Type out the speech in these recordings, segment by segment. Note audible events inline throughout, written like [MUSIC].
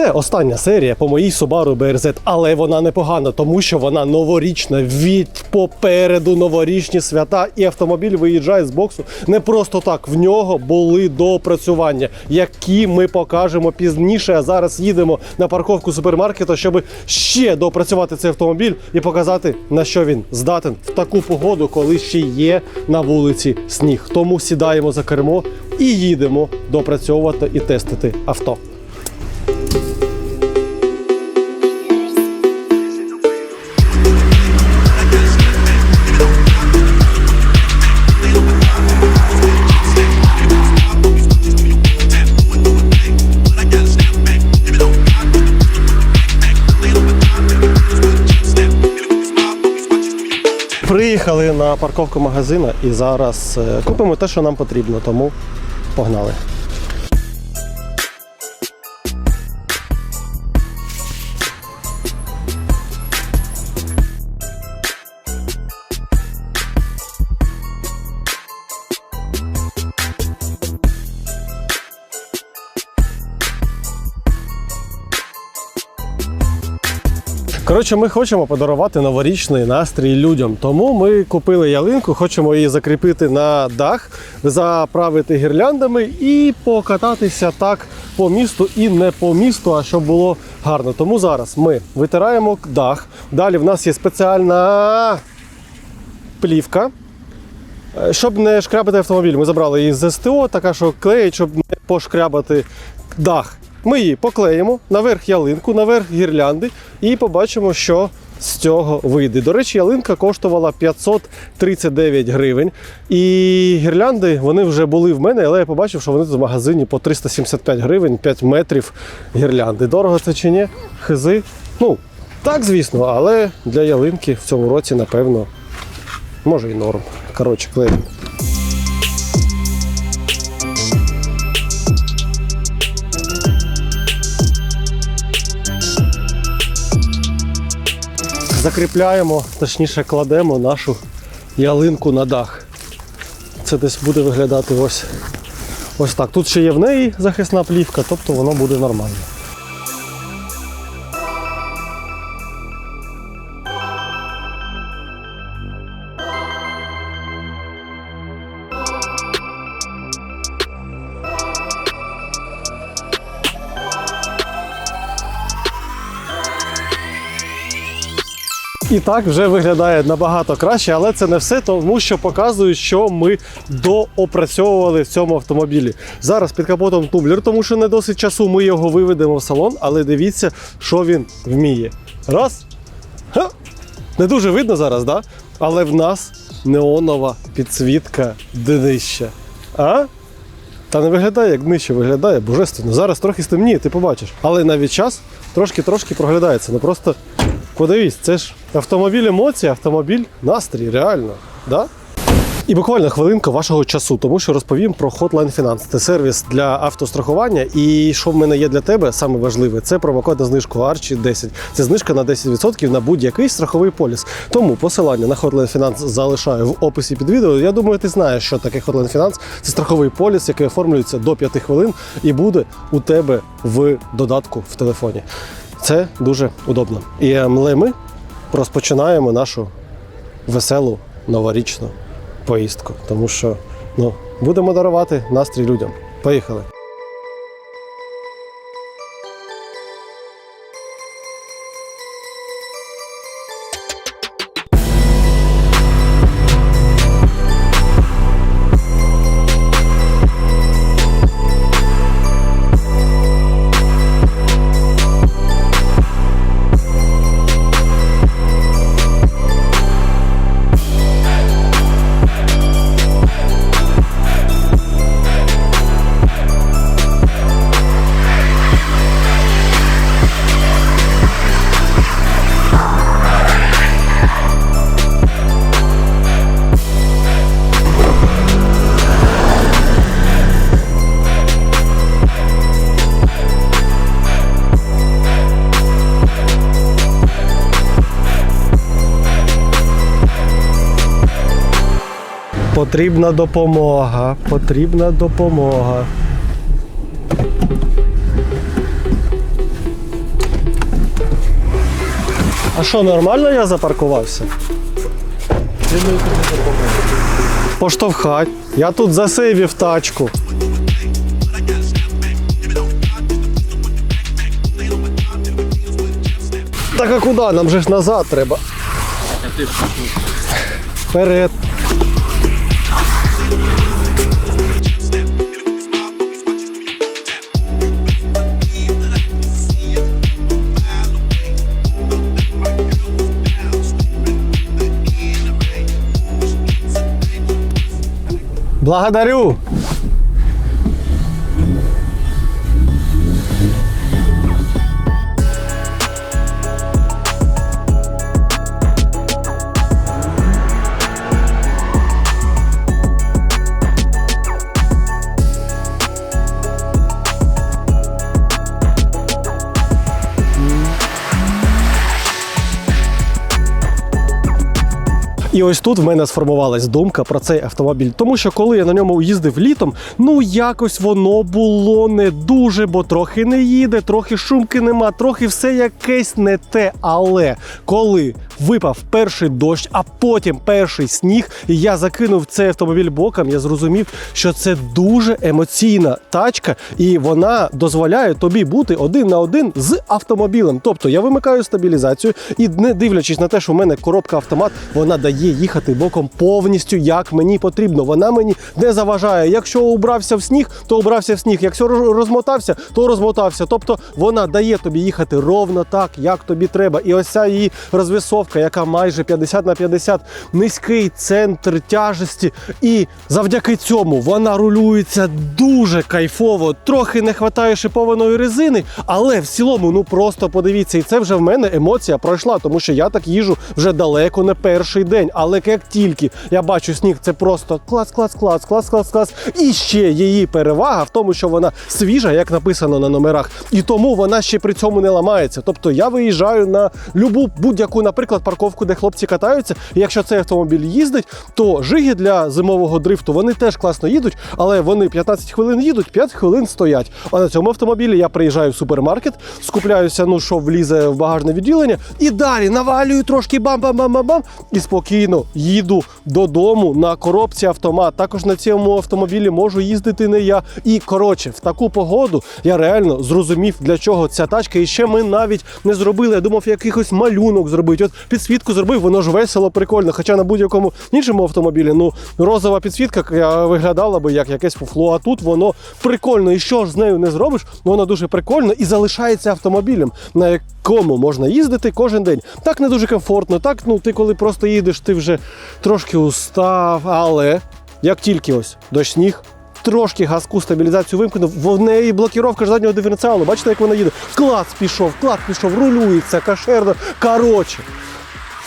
Це остання серія по моїй Subaru BRZ, але вона непогана, тому що вона новорічна. Від попереду новорічні свята, і автомобіль виїжджає з боксу не просто так. В нього були доопрацювання, які ми покажемо пізніше. А зараз їдемо на парковку супермаркету, щоб ще доопрацювати цей автомобіль і показати на що він здатен в таку погоду, коли ще є на вулиці сніг. Тому сідаємо за кермо і їдемо допрацьовувати і тестити авто. Приїхали на парковку магазину і зараз е, купимо те, що нам потрібно, тому погнали. Коротше, ми хочемо подарувати новорічний настрій людям. Тому ми купили ялинку, хочемо її закріпити на дах, заправити гірляндами і покататися так по місту і не по місту, а щоб було гарно. Тому зараз ми витираємо дах. Далі в нас є спеціальна плівка. Е, Щоб не шкрябати автомобіль, ми забрали її з СТО, така що клеїть, щоб не пошкрябати дах. Ми її поклеїмо наверх ялинку, наверх гірлянди і побачимо, що з цього вийде. До речі, ялинка коштувала 539 гривень. І гірлянди вони вже були в мене, але я побачив, що вони тут в магазині по 375 гривень, 5 метрів гірлянди. Дорого це чи ні? Хизи? Ну, так, звісно, але для ялинки в цьому році, напевно, може і норм. Коротше, клеїмо. Закріпляємо, точніше кладемо нашу ялинку на дах. Це десь буде виглядати ось, ось так. Тут ще є в неї захисна плівка, тобто воно буде нормально. І так вже виглядає набагато краще, але це не все, тому що показую, що ми доопрацьовували в цьому автомобілі. Зараз під капотом тумблер, тому що не досить часу ми його виведемо в салон, але дивіться, що він вміє. Раз. Ха! Не дуже видно зараз, да? але в нас неонова підсвітка днища. А? Та не виглядає, як днище виглядає, божественно. Зараз трохи стемніє, ти побачиш. Але навіть час трошки-трошки проглядається. Ну просто подивись, це ж автомобіль емоції, автомобіль настрій, реально. Да? І буквально хвилинка вашого часу, тому що розповім про Hotline Finance. Це сервіс для автострахування. І що в мене є для тебе, саме важливе, це промокод на знижку Archie 10. Це знижка на 10% на будь-який страховий поліс. Тому посилання на Hotline Finance залишаю в описі під відео. Я думаю, ти знаєш, що таке Hotline Finance. Це страховий поліс, який оформлюється до 5 хвилин і буде у тебе в додатку в телефоні. Це дуже удобно. І ми розпочинаємо нашу веселу новорічну поїздку, тому що ну, будемо дарувати настрій людям. Поїхали! Потрібна допомога, потрібна допомога. А що, нормально я запаркувався? Поштовхать. Я тут засейвів тачку. Так а куди? Нам же ж назад треба. Вперед. Благодарю. І ось тут в мене сформувалась думка про цей автомобіль. Тому що коли я на ньому їздив літом, ну якось воно було не дуже, бо трохи не їде, трохи шумки нема, трохи все якесь не те. Але коли випав перший дощ, а потім перший сніг, і я закинув цей автомобіль боком, я зрозумів, що це дуже емоційна тачка, і вона дозволяє тобі бути один на один з автомобілем. Тобто я вимикаю стабілізацію і не дивлячись на те, що в мене коробка автомат, вона дає їхати боком повністю як мені потрібно. Вона мені не заважає. Якщо убрався в сніг, то убрався в сніг. Якщо розмотався, то розмотався. Тобто вона дає тобі їхати ровно так, як тобі треба. І ось ця її розвісовка, яка майже 50 на 50, низький центр тяжесті. І завдяки цьому вона рулюється дуже кайфово. Трохи не вистачає шипованої резини, але в цілому, ну просто подивіться, і це вже в мене емоція пройшла, тому що я так їжу вже далеко не перший день. Але як тільки я бачу сніг, це просто клас, клас, клас, клас, клас, клас. І ще її перевага в тому, що вона свіжа, як написано на номерах, і тому вона ще при цьому не ламається. Тобто я виїжджаю на любу будь-яку, наприклад, парковку, де хлопці катаються. І якщо цей автомобіль їздить, то жиги для зимового дрифту вони теж класно їдуть, але вони 15 хвилин їдуть, 5 хвилин стоять. А на цьому автомобілі я приїжджаю в супермаркет, скупляюся, ну що влізе в багажне відділення, і далі навалюю трошки бам-бам-бам-бам-бам і спокійно їду додому на коробці автомат. Також на цьому автомобілі можу їздити не я. І коротше, в таку погоду я реально зрозумів, для чого ця тачка. І ще ми навіть не зробили. Я думав, якихось малюнок зробити. От підсвітку зробив, воно ж весело, прикольно. Хоча на будь-якому іншому автомобілі, ну розова підсвітка виглядала би як якесь фуфло. А тут воно прикольно. І що ж з нею не зробиш? Воно дуже прикольно і залишається автомобілем, на якому можна їздити кожен день. Так не дуже комфортно. Так, ну ти коли просто їдеш, ти вже трошки устав. Але як тільки ось дощ сніг. Трошки газку стабілізацію вимкнув, в неї блокіровка заднього диференціалу. Бачите, як вона їде? Клац пішов, клац пішов, рулюється, кашерно. Коротше,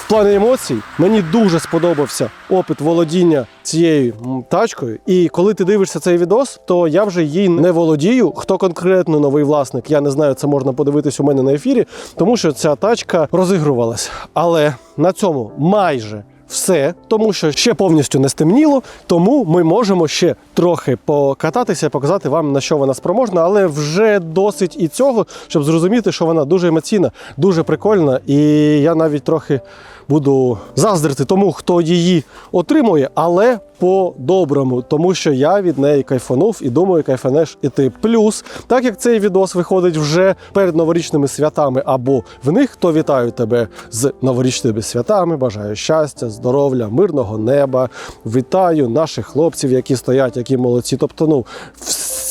в плані емоцій мені дуже сподобався опит володіння цією тачкою. І коли ти дивишся цей відос, то я вже їй не володію. Хто конкретно новий власник, я не знаю, це можна подивитись у мене на ефірі, тому що ця тачка розігрувалась. Але на цьому майже. Все, тому що ще повністю не стемніло, тому ми можемо ще трохи покататися, показати вам на що вона спроможна, але вже досить і цього, щоб зрозуміти, що вона дуже емоційна, дуже прикольна, і я навіть трохи буду заздрити тому, хто її отримує, але по-доброму, тому що я від неї кайфанув і думаю, кайфанеш і ти. Плюс, так як цей відос виходить вже перед новорічними святами або в них, то вітаю тебе з новорічними святами. Бажаю щастя, здоров'я, мирного неба. Вітаю наших хлопців, які стоять, які молодці. Тобто, ну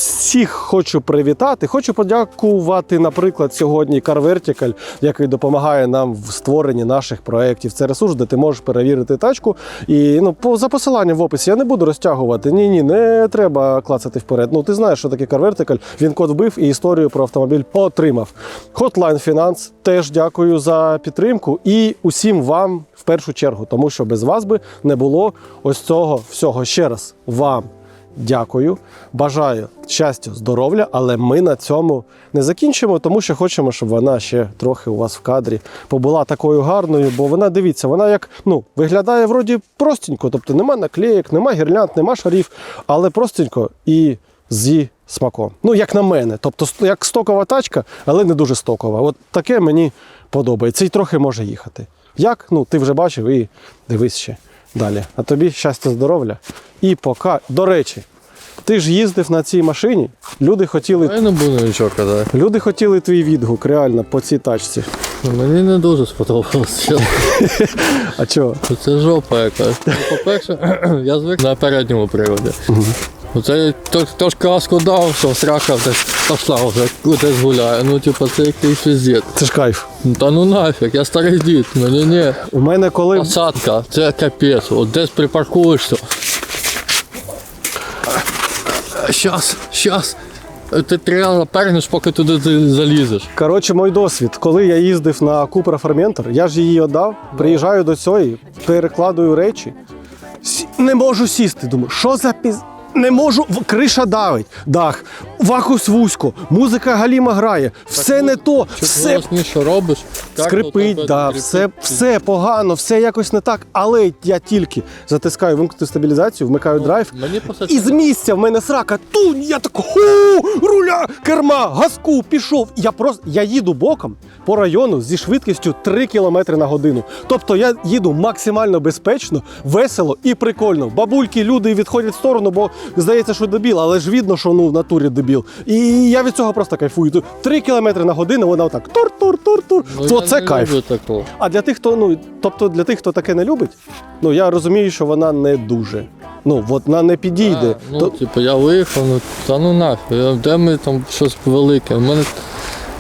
всіх хочу привітати. Хочу подякувати, наприклад, сьогодні Car Vertical, який допомагає нам в створенні наших проєктів. Це ресурс, де ти можеш перевірити тачку. І ну, по за посиланням в описі я не буду розтягувати. Ні, ні, не треба клацати вперед. Ну ти знаєш, що таке Car Vertical. Він код вбив і історію про автомобіль отримав. Hotline Finance теж дякую за підтримку і усім вам в першу чергу, тому що без вас би не було ось цього всього. Ще раз вам. Дякую, бажаю щастя, здоров'я, але ми на цьому не закінчимо, тому що хочемо, щоб вона ще трохи у вас в кадрі побула такою гарною, бо вона дивіться, вона як ну виглядає вроді простенько, тобто нема наклеїк, нема гірлянд, нема шарів, але простенько і зі смаком. Ну, як на мене. Тобто, як стокова тачка, але не дуже стокова. От таке мені подобається і трохи може їхати. Як? Ну, ти вже бачив і дивись ще далі. А тобі щастя, здоров'я. І пока. До речі, ти ж їздив на цій машині, люди хотіли. Я не буду нічого казати. Люди хотіли твій відгук реально по цій тачці. Мені не дуже сподобалося. [LAUGHS] А чого? Це жопа якась. Ну, По-перше, [CLEARS THROAT] я звик на передньому приводі. Оце тож каску дав, що срака десь пішла вже кудись гуляє. Ну, типу, це якийсь піздець. Це ж кайф. Ну, Та ну нафіг, я старий дід, мені ні. У мене коли. Посадка, це капець. От десь припаркуєшся. Щас, щас. Ти треба пернеш, поки туди залізеш. Коротше, мій досвід, коли я їздив на Cupra Formentor, я ж її віддав, приїжджаю до цієї, перекладую речі, не можу сісти. Думаю, що за піз. Не можу, криша давить, дах, вакус вузько, музика галіма грає, все не то, все Все... що робиш, скрипить, да, тебе все, скрипить. все погано, все якось не так. Але я тільки затискаю вимкнути стабілізацію, вмикаю драйв, Мені просто і з місця в мене срака тут, я так ху, руля, керма, газку, пішов. Я просто я їду боком по району зі швидкістю 3 км на годину. Тобто я їду максимально безпечно, весело і прикольно. Бабульки, люди відходять в сторону, бо здається, що дебіл, але ж видно, що ну в натурі дебіл. І я від цього просто кайфую. 3 км на годину, вона отак тур-тур-тур-тур. Ну, То я це не кайф. люблю такого. А для тих, хто ну тобто для тих, хто таке не любить, ну я розумію, що вона не дуже. Ну, от вона не підійде. А, ну, То- типу, я виїхав, ну та ну я- де ми там щось велике. У мене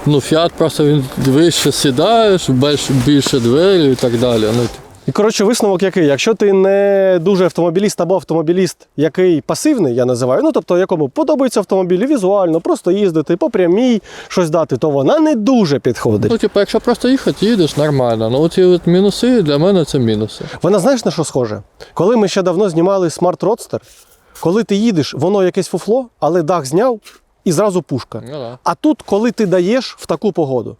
ну, фіат просто він вище сідаєш, більше, більше двері і так далі. Ну, І коротше, висновок який? Якщо ти не дуже автомобіліст або автомобіліст, який пасивний, я називаю, ну тобто якому подобаються автомобілі візуально, просто їздити по прямій, щось дати, то вона не дуже підходить. ну, типу, якщо просто їхати, їдеш нормально. Ну ці от мінуси для мене це мінуси. Вона знаєш на що схоже? Коли ми ще давно знімали Smart Roadster, коли ти їдеш, воно якесь фуфло, але дах зняв і зразу пушка. Ну, да. А тут, коли ти даєш в таку погоду,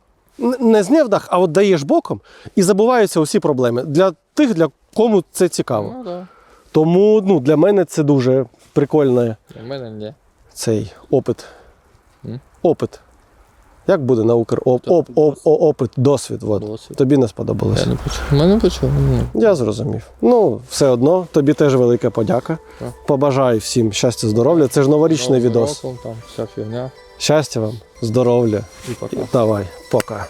не зняв дах, а от даєш боком, і забуваються усі проблеми. Для тих, для кому це цікаво. Ну, да. Тому ну, для мене це дуже прикольний Для мене ні. цей опит. М? Опит. Як буде на Укр? Оп, оп, оп, о- опит, досвід. От. Досвід. Тобі не Я сподобалося. не почув. Мене почув. Ну, Я зрозумів. Ну, все одно, тобі теж велика подяка. Так. Побажаю всім щастя, здоров'я. Це ж новорічний Новим відос. роком, Там вся фігня. Щастя вам, здоров'я. Давай, пока.